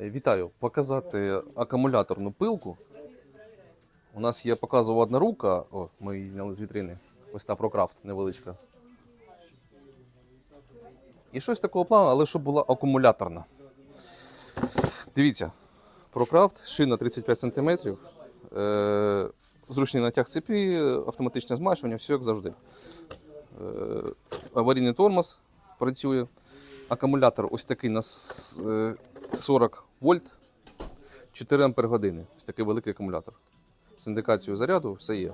Вітаю! Показати акумуляторну пилку. У нас є показова одна рука. О, ми її зняли з вітрини. Ось та ProCraft невеличка. І щось такого плану, але щоб була акумуляторна. Дивіться, ProCraft, шина 35 см. Е- зручний натяг цепі, автоматичне змащування, все як завжди. Е- аварійний тормоз працює. Акумулятор ось такий на е, 40 вольт, 4 ампер години. Ось такий великий акумулятор. З індикацією заряду все є.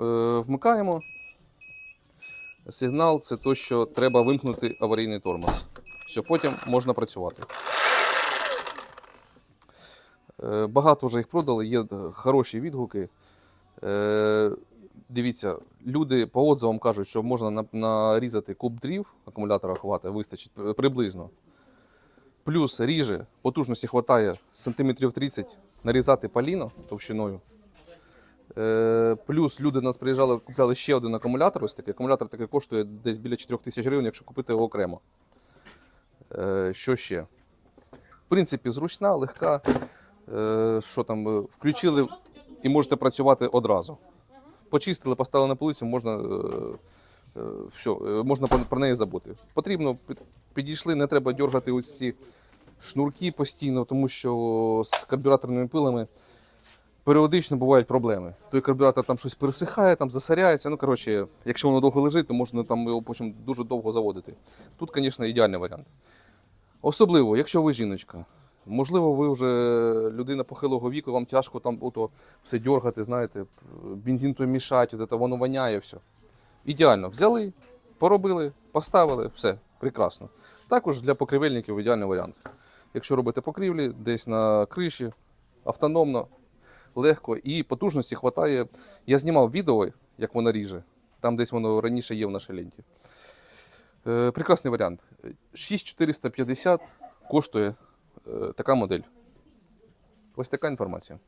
Е, вмикаємо. Сигнал це то, що треба вимкнути аварійний тормоз. Все, потім можна працювати. Е, багато вже їх продали, є хороші відгуки. Е, дивіться, люди по отзивам кажуть, що можна на- нарізати куб дрів, акумулятора хватає, вистачить приблизно. Плюс ріже, потужності вистачає сантиметрів 30 нарізати паліно товщиною. Е, плюс люди до нас приїжджали, купляли ще один акумулятор. Ось такий. Акумулятор такий коштує десь біля 4 тисяч гривень, якщо купити його окремо. Е, що ще? В принципі, зручна, легка. Е, що там, включили і можете працювати одразу. Почистили, поставили на полицю, можна, все, можна про, неї забути. Потрібно підійшли, не треба дергати ось ці шнурки постійно, тому що з карбюраторними пилами періодично бувають проблеми. Той карбюратор там щось пересихає, там засоряється. Ну, коротше, якщо воно довго лежить, то можна там його потім дуже довго заводити. Тут, звісно, ідеальний варіант. Особливо, якщо ви жіночка. Можливо, ви вже людина похилого віку, вам тяжко там ото все дергати, знаєте, бензин той мішать, воно воняє, все. Ідеально. Взяли, поробили, поставили, все, прекрасно. Також для покрівельників ідеальний варіант. Якщо робите покрівлі десь на криші, автономно, легко і потужності вистачає. Я знімав відео, як воно ріже. Там десь воно раніше є в нашій ленті. Е, прекрасний варіант. 6450 коштує е, така модель. Ось така інформація.